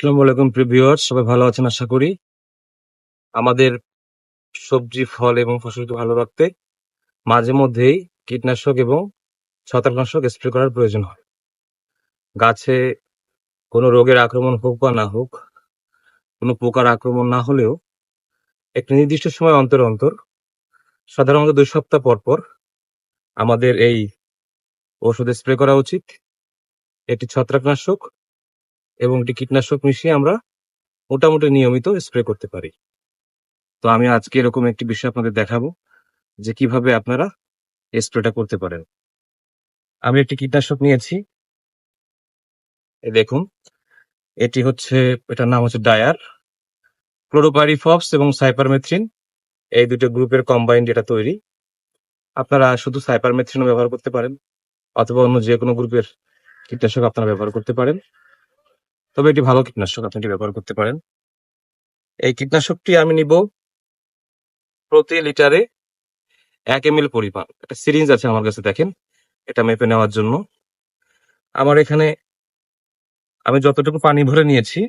আসসালামু আলাইকুম প্রিভিউয়ার সবাই ভালো আছেন আশা করি। আমাদের সবজি, ফল এবং ফসলকে ভালো রাখতে মাঝে মধ্যেই কীটনাশক এবং ছত্রাকনাশক স্প্রে করার প্রয়োজন হয়। গাছে কোনো রোগের আক্রমণ হোক বা না হোক, কোনো পোকার আক্রমণ না হলেও একটি নির্দিষ্ট সময় অন্তর অন্তর, সাধারণত দুই সপ্তাহ পর পর আমাদের এই ওষুধ স্প্রে করা উচিত। এটি ছত্রাকনাশক এবং একটি কীটনাশক মিশিয়ে আমরা মোটামুটি নিয়মিত স্প্রে করতে পারি। তো আমি আজকে এরকম একটি বিষয় আপনাদের দেখাবো যে কীভাবে আপনারা স্প্রেটা করতে পারেন। আমি একটি কীটনাশক নিয়েছি। দেখুন, এটি হচ্ছে, এটার নাম হচ্ছে ডায়ার ক্লোরোপারিফপস এবং সাইপারমেথ্রিন। এই দুটো গ্রুপের কম্বাইন্ড এটা তৈরি। আপনারা শুধু সাইপারমেথ্রিনও ব্যবহার করতে পারেন, অথবা অন্য যে কোনো গ্রুপের কীটনাশক আপনারা ব্যবহার করতে পারেন। তবে এটি ভালো কীটনাশক, আপনি এটি ব্যবহার করতে পারেন। এই কীটনাশকটি আমি নিব প্রতি লিটারে এক এম পরিমাণ। একটা সিরিঞ্জ আছে আমার কাছে, দেখেন। এটা মেপে নেওয়ার জন্য। আমার এখানে আমি যতটুকু পানি ভরে নিয়েছি,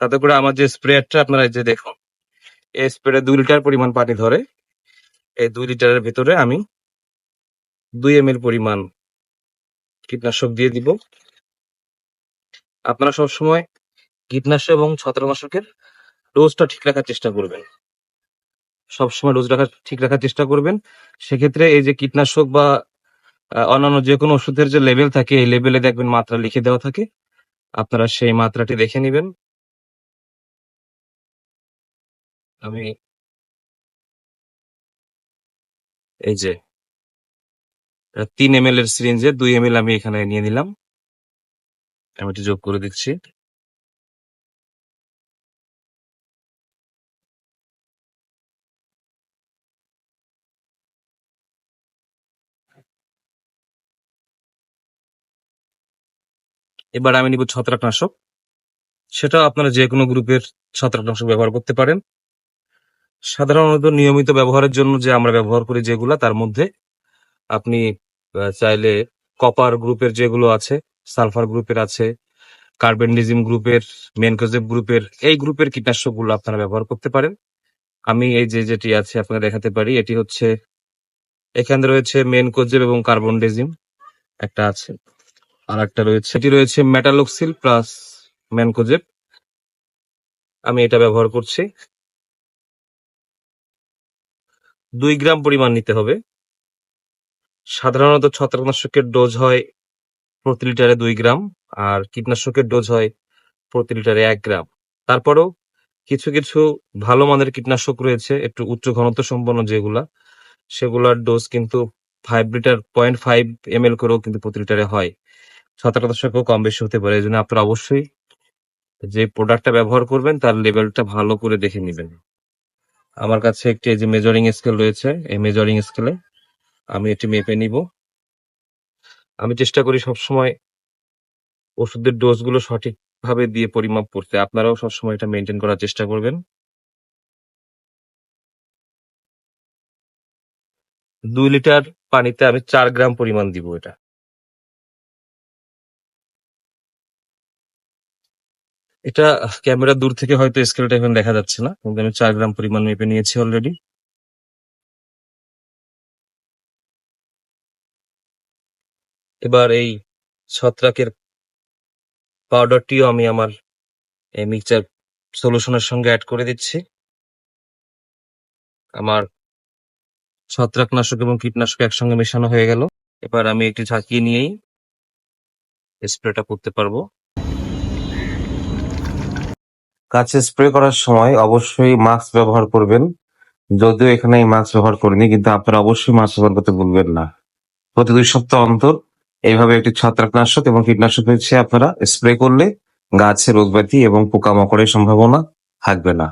তাতে করে আমার যে স্প্রেয়ারটা, আপনারা যে দেখুন, এই স্প্রে দুই লিটার পরিমাণ পানি ধরে, এই দুই লিটারের ভিতরে আমি দুই এম পরিমাণ কীটনাশক দিয়ে দিব। আপনারা সবসময় কীটনাশক এবং ছত্রাকনাশকের ডোজটা ঠিক রাখার চেষ্টা করবেন। সবসময় ডোজ রাখার, ঠিক রাখার চেষ্টা করবেন। সেক্ষেত্রে এই যে কীটনাশক বা অন্যান্য যে কোনো ওষুধের যে লেভেল থাকে, এই লেভেলে দেখবেন মাত্রা লিখে দেওয়া থাকে। আপনারা সেই মাত্রাটি দেখে নেবেন। আমি এই যে, তিন এম এর সিরিঞ্জে দুই এম আমি এখানে নিয়ে নিলাম। আমি এটি যোগ করে দিচ্ছি এবার আমি নিব ছত্রাকনাশক। সেটা আপনারা যে কোনো গ্রুপের ছত্রাকনাশক ব্যবহার করতে পারেন। সাধারণত নিয়মিত ব্যবহারের জন্য যে আমরা ব্যবহার করি যেগুলা, তার মধ্যে আপনি চাইলে কপার গ্রুপের যেগুলো আছে সালফার গ্রুপের আছে, কার্বেন্ডিজিম গ্রুপের মেনকোজেব গ্রুপের, এই গ্রুপের কীটনাশকগুলো আপনারা ব্যবহার করতে পারেন। আমি এই যে যেটি আছে আপনাকে দেখাতে পারি, এটি হচ্ছে, এখানে রয়েছে মেনকোজেব এবং কার্বনডেজিম, একটা আছে আর একটা রয়েছে, এটি রয়েছে মেটালক্সিল প্লাস ম্যানকোজেব আমি এটা ব্যবহার করছি। দুই গ্রাম পরিমাণ নিতে হবে। সাধারণত ছত্রাকনাশকের ডোজ হয় প্রতি লিটারে দুই গ্রাম, আর কীটনাশকের ডোজ হয় প্রতি লিটারে এক গ্রাম। তারপরেও কিছু কিছু ভালো মানের কীটনাশক রয়েছে, একটু উচ্চ ঘনত্ব সম্পন্ন যেগুলা। সেগুলোর ডোজ কিন্তু five litre point five M L করেও কিন্তু প্রতি লিটারে হয়। ছত্রাকনাশকও কম বেশি হতে পারে এই জন্য আপনারা অবশ্যই যে প্রোডাক্টটা ব্যবহার করবেন, তার লেভেলটা ভালো করে দেখে নেবেন। আমার কাছে একটি যে মেজারিং স্কেল রয়েছে, এই মেজারিং স্কেলে আমি এটি মেপে নিব। আমি চেষ্টা করি সবসময় ওষুধের ডোজগুলো সঠিকভাবে দিয়ে পরিমাপ করতে। আপনারাও সবসময় এটা মেনটেন করার চেষ্টা করবেন। দুই লিটার পানিতে আমি চার গ্রাম পরিমাণ দিব এটা। এটা ক্যামেরা দূর থেকে হয়তো স্কেলটা এখন দেখা যাচ্ছে না, কিন্তু আমি চার গ্রাম পরিমাণ মেপে নিয়েছি অলরেডি এবার এই ছত্রাকের পাউডারটিও আমি আমার এই মিক্সচার সলিউশনের সঙ্গে অ্যাড করে দিচ্ছি। আমার ছত্রাকনাশক এবং কীটনাশক একসঙ্গে মেশানো হয়ে গেল। এবার আমি একটি ঝাঁকিয়ে নিয়েই স্প্রেটা করতে পারব। গাছে স্প্রে করার সময় অবশ্যই মাস্ক ব্যবহার করবেন। যদিও এখানে এই মাস্ক ব্যবহার করিনি, কিন্তু আপনারা অবশ্যই মাস্ক ব্যবহার করতে ভুলবেন না। প্রতি দুই সপ্তাহ অন্তর এইভাবে একটি ছত্রাকনাশক এবং কীটনাশক হচ্ছে আপনারা স্প্রে করলে গাছের রোগব্যাধি এবং পোকামাকড়ের সম্ভাবনা থাকবে না।